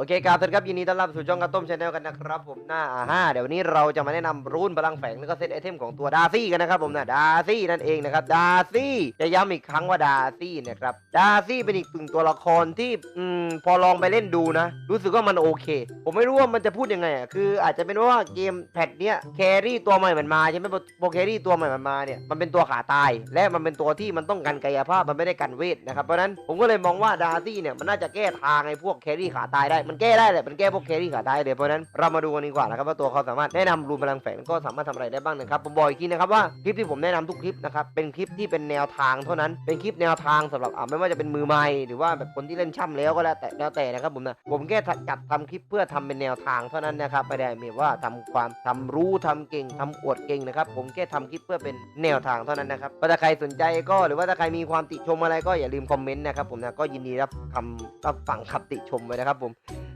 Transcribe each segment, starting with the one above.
โอเคครับสวัสดีครับยินดีต้อนรับสู่ช่องกระต้มชาแนลกันนะครับผมหน้าอ่าฮะเดี๋ยววันนี้เราจะมาแนะนำรุ่นพลังแฝงแล้วก็เซตไอเทมของตัวดาซี่กันนะครับผมนะดาซี่นั่นเองนะครับดาซี่จะย้ำอีกครั้งว่าดาซี่นะครับดาซี่เป็นอีกหนึ่งตัวละครที่อืมพอลองไปเล่นดูนะ รู้สึกว่ามันโอเค ผมไม่รู้ว่ามันจะพูดยังไงอะคืออาจจะเป็นว่าเกมแพทเนี้ยแครี่ตัวใหม่มันมาใช่ไหมโปรแครี่ตัวใหม่มันมาเนี่ยมันเป็นตัวขาตาย และมันเป็นตัวที่มันต้องกันกายภาพมันไม่ได้กันเวทนะครับเพราะฉะนั้นผมก็เลยมองว่าดาซี่เนี่ยมันน่าจะแก้ทางไอ้พวกแครี่ขาตายได้มันแก้ได้แหละมันแก้พวกแครี่ขาตายเลยเพราะนั้นเรามาดูกันดีกว่านะครับว่าตัวเขาสามารถแนะนำรูนพลังแฝงก็สามารถทำอะไรได้บ้างนะครับผมบอกอีกทีนะครับว่าคลิปที่ผมแนะนำทุกคลิปนะครับเป็นคลิปที่เป็นแนวทางเท่านั้นเป็นคลิปแนวทางสำหรับอ่าไม่ว่าจะเป็นมือใหม่หรือว่าแบบคนที่เล่นช่ำแล้วก็แล้วแต่แล้วแต่นะครับผมนะผมแค่จัดทำคลิปเพื่อทำเป็นแนวทางเท่านั้นนะครับไม่ได้มีว่าทำความทำรู้ทำเก่งทำอวดเก่งนะครับผมแค่ทำคลิปเพื่อเป็นแนวทางเท่านั้นนะครับถ้าใครสนใจก็หรือว่าถ้าใครมีความติชมอะไรก็อย่าลืมคอมเมนต์นะครับผมนะก็ยินดีรับคำรับฟังคำติชมไว้นะครับผม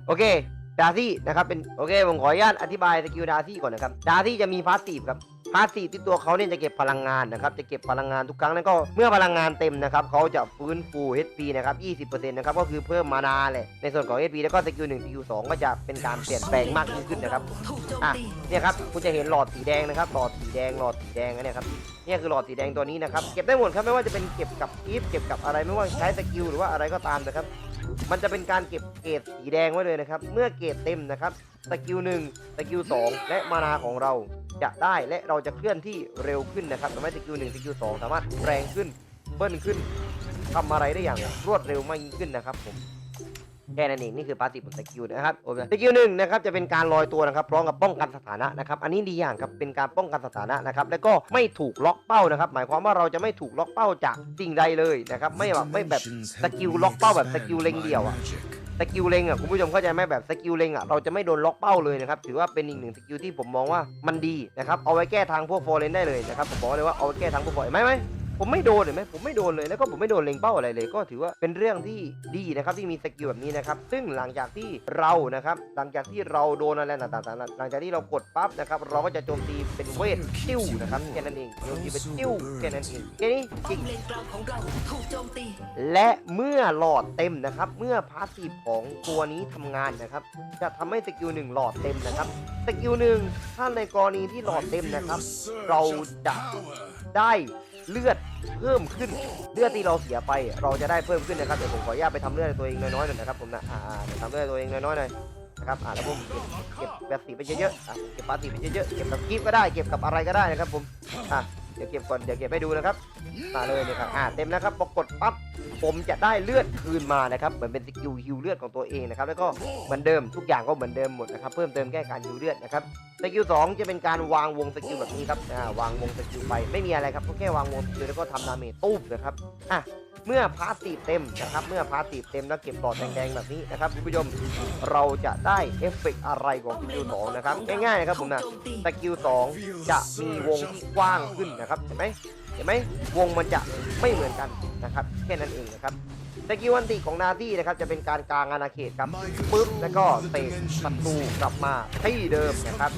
โอเคดาซี่นะครับเป็นโอเคผมขออนุญาตอธิบายสกิลดาซี่ก่อนนะครับดาซี่จะมีพาสซีฟครับพาสซีฟที่ตัวเขาเนี่ยจะเก็บพลังงานนะครับจะเก็บพลังงานทุกครั้งแล้วก็เมื่อพลังงานเต็มนะครับเขาจะฟื้นฟู HP นะครับ 20%นะครับก็คือเพิ่มมานาแหละในส่วนของ HP แล้วก็สกิล1สกิล2ก็จะเป็นการเปลี่ยนแปลงมากยิ่งขึ้นนะครับอะเนี่ยครับคุณจะเห็นหลอดสีแดงนะครับหลอดสีแดงหลอดสีแดงนเนี่ยครับเนี่ยคือหลอดสีแดงตัวนี้นะครับเก็บได้หมดครับไม่ว่าจะเป็นเก็บกับอีฟเก็บกับอะไรไม่ว่าใช้สกิลหรือว่าอะไรก็ตามนะครับ มันจะเป็นการเก็บเกรดสีแดงไว้เลยนะครับ เมื่อเกรดเต็มนะครับสกิลหนึ่งสกิลสองและมานาของเราจะได้และเราจะเคลื่อนที่เร็วขึ้นนะครับทำให้สกิลหนึ่งสกิลสองสามารถแรงขึ้นเบิ้ลขึ้นทำอะไรได้อย่างรวดเร็วมากยิ่งขึ้นนะครับผม แค่นั้นเองนี่คือปาติบนสกิลนะครับโอเคสกิลหนึ่งนะครับจะเป็นการลอยตัวนะครับพร้อมกับป้องกันสถานะนะครับอันนี้ดีอย่างครับเป็นการป้องกันสถานะนะครับแล้วก็ไม่ถูกล็อกเป้านะครับ หมายความว่าเราจะไม่ถูกล็อกเป้าจากสิ่งใดเลยนะครับไม่แบบไม่แบบสกิลล็อกเป้าแบบสกิลเล็งเดี่ยวอะสกิลเล็งอะคุณผู้ชมเข้าใจไหมแบบสกิลเล็งอะเราจะไม่โดนล็อกเป้าเลยนะครับถือว่าเป็นอีกหนึ่งสกิลที่ผมมองว่ามันดีนะครับเอาไว้แก้ทางพวกฟอร์เรนได้เลยนะครับผมบอกเลยว่าเอาไว้แก้ทางพวกฟอร์เรนไหมไหม ผมไม่โดนเห็นไหมผมไม่โดนเลยแล้วก็ผมไม่โดนเล็งเป้าอะไรเลย ก็ถือว่าเป็นเรื่องที่ดีนะครับที่มีสกิลแบบนี้นะครับซึ่งหลังจากที่เรานะครับหลังจากที่เราโดนอะไรต่างๆหลังจากที่เรากดปั๊บนะครับเราก็จะโจมตีเป็นเวทจิ้วนะครับแค่นั้นเองโจมตีเป็นจิ้วแค่นั้นเองแค่นี้จริง และเมื่อหลอดเต็มนะครับ เมื่อพาสซีฟของตัวนี้ทำงานนะครับ จะทำให้สกิลหนึ่งหลอดเต็มนะครับสกิลหนึ่งถ้าในกรณีที่หลอดเต็มนะครับ เราจะได้เลือดเพิ่มขึ้นเลือดที่เราเสียไป เราจะได้เพิ่มขึ้นนะครับเดี๋ยวผมขออนุญาตไปทำเลือดตัวเองน้อยๆหน่อยนะครับผมนะอ่าเดี๋ยวทำเลือดตัวเองน้อยๆหน่อยนะครับอ่าแล้วผมเก็บเก็บแบบสีไปเยอะๆอะเก็บปาสีไปเยอะๆเก็บกับกีบก็ได้เก็บกับอะไรก็ได้นะครับผมอะ เดี๋ยวเก็บก่อนเดี๋ยวเก็บไปดูนะครับมาเลยเนี่ยครับอ่าเต็มแล้วครับพอกดปั๊บผมจะได้เลือดคืนมานะครับเหมือนเป็นสกิลฮิวเลือดของตัวเองนะครับแล้วก็เหมือนเดิมทุกอย่างก็เหมือนเดิมหมดนะครับเพิ่มเติมแค่การฮิวเลือดนะครับสกิลสองจะเป็นการวางวงสกิลแบบนี้ครับอ่าวางวงสกิลไปไม่มีอะไรครับก็แค่วางวงสกิลแล้วก็ทำดาเมจตู้มนะครับอะ เมื่อพาร์ตีเต็มนะครับเมื่อพาร์ตีเต็มแล้วเก็บหลอดแดงๆแบบนี้นะครับคุณผู้ชมเราจะได้เอฟเฟกต์อะไรของสกิลสองนะครับง่ายๆนะครับผมนะสกิลสองจะมีวงที่กว้างขึ้นนะครับเห็นไหมเห็นไหมวงมันจะไม่เหมือนกันนะครับแค่นั้นเองนะครับสกิลอันติของนาตี้นะครับจะเป็นการกลางอาณาเขตครับปึ๊บแล้วก็เตะศัตรูกลับมาที่เดิมนะครับ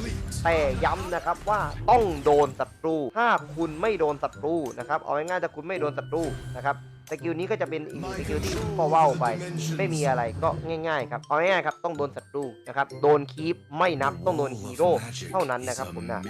แต่ย้ำนะครับว่าต้องโดนศัตรู ถ้าคุณไม่โดนศัตรูนะครับเอาง่ายๆถ้าคุณไม่โดนศัตรูนะครับ สกิลนี้ก็จะเป็นอีกหนึ่งสกิลที่ก็ว่าวไป ไม่มีอะไรก็ง่ายๆครับเอาง่ายๆครับต้องโดนศัตรูนะครับโดนคีปไม่นับต้องโดนฮีโร่เท่านั้นนะครับผมนะ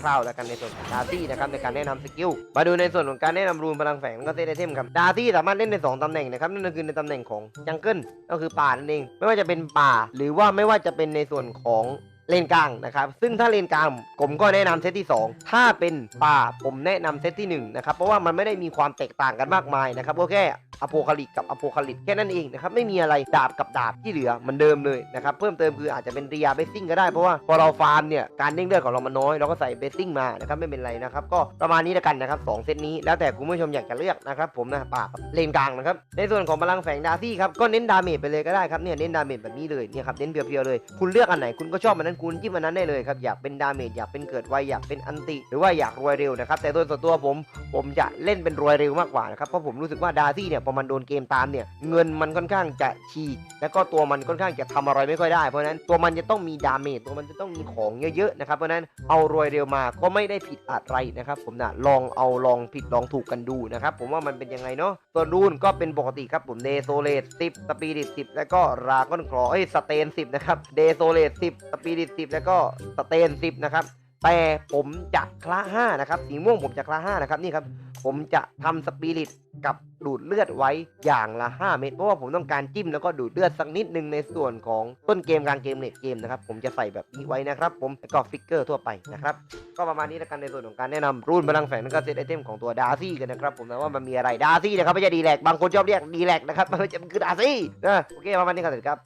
คร่าวๆแล้วกันในส่วนของดาร์ตี้นะครับในการแนะนำสกิลมาดูในส่วนของการแนะนำรูนพลังแฝงแล้วก็เซตไอเทมครับดาร์ตี้สามารถเล่นในสองตำแหน่งนะครับนั่นก็คือในตำแหน่งของจังเกิลก็คือป่านั่นเอง ไม่ว่าจะเป็นป่า หรือว่าไม่ว่าจะเป็นในส่วนของ เลนกลางนะครับซึ่งถ้าเลนกลางผมก็แนะนำเซตที่ 2 ถ้าเป็นป่าผมแนะนำเซตที่1นะครับเพราะว่ามันไม่ได้มีความแตกต่างกันมากมายนะครับก็แค่ อโพคาลิกกับอโพคาลิกแค่นั้นเองนะครับไม่มีอะไรดาบกับดาบที่เหลือมือนเดิมเลยนะครับเพิ่มเติมคืออาจจะเป็นเรียเบสซิ่งก็ได้เพราะว่าพอเราฟาร์มเนี่ยการเด้งเลือดของเรามันน้อยเราก็ใส่เบสซิ่งมานะครับไม่เป็นไรนะครับก็ประมาณนี้ล้วกันนะครับสองเซตนี้แล้วแต่คุณผู้ชมอยากจะเลือกนะครับผมนะปากเลนกลางนะครับในส่วนของพลังแฝงดาซี่ครับก็เน้นดาเมจไปเลยก็ได้ครับเนี่ยเน้นดาเมจแบบนี้เลยเนี่ยครับเน้นเพียวๆเลย คุณเลือกอันไหนคุณก็ชอบอันนั้นคุณจิ้มอันนั้นได้เลยครับอยากเป็นดาเมจอยากเป็นเกิดไวอยากเป็นอันติหรือว่าอยากรวยเร็วนะครับแต่โดยส่วนตัวผมผมจะเล่นเป็นรวยเร็วมากกว่านะครับเพราะผมรู้สึกว่าดาซี่เนี่ยพอมันโดนเกมตามเนี่ยเงินมันค่อนข้างจะฉีกแล้วก็ตัวมันค่อนข้างจะทำอะไรไม่ค่อยได้ เพราะฉะนั้นตัวมันจะต้องมีดาเมจตัวมันจะต้องมีของเยอะๆนะครับเพราะฉะนั้นเอารวยเร็วมาก็ไม่ได้ผิดอะไรนะครับผมนะลองเอาลองผิดลองถูกกันดูนะครับผมว่ามันเป็นยังไงเนาะส่วนรูนก็เป็นปกติครับผมเดโซเลต10สปีดิต10แล้วก็ราก้อนคลอเอ้ยสเตน10นะครับเดโซเลต10สปีดิต10แล้วก็สเตน10นะครับแต่ผมจะคละ5นะครับสีม่วงผมจะคละ5นะครับนี่ครับ ผมจะทำสปิริตกับดูดเลือดไว้อย่างละ 5 เม็ดเพราะว่าผมต้องการจิ้มแล้วก็ดูดเลือดสักนิดนึงในส่วนของต้นเกมกลางเกมเลดเกมนะครับ ผมจะใส่แบบนี้ไว้นะครับ ผมแล้วก็ฟิกเกอร์ทั่วไปนะครับ ก็ประมาณนี้แล้วกันในส่วนของการแนะนำรุ่นพลังแฝงแล้วก็เซตไอเทมของตัวดาร์ซี่กันนะครับ ผมนะว่ามันมีอะไรดาร์ซี่นะครับไม่ใช่ดีแลกบางคนชอบเรียกดีแลกนะครับมันจะมันคือดาร์ซี่นะโอเคประมาณนี้ครับเสร็จครับ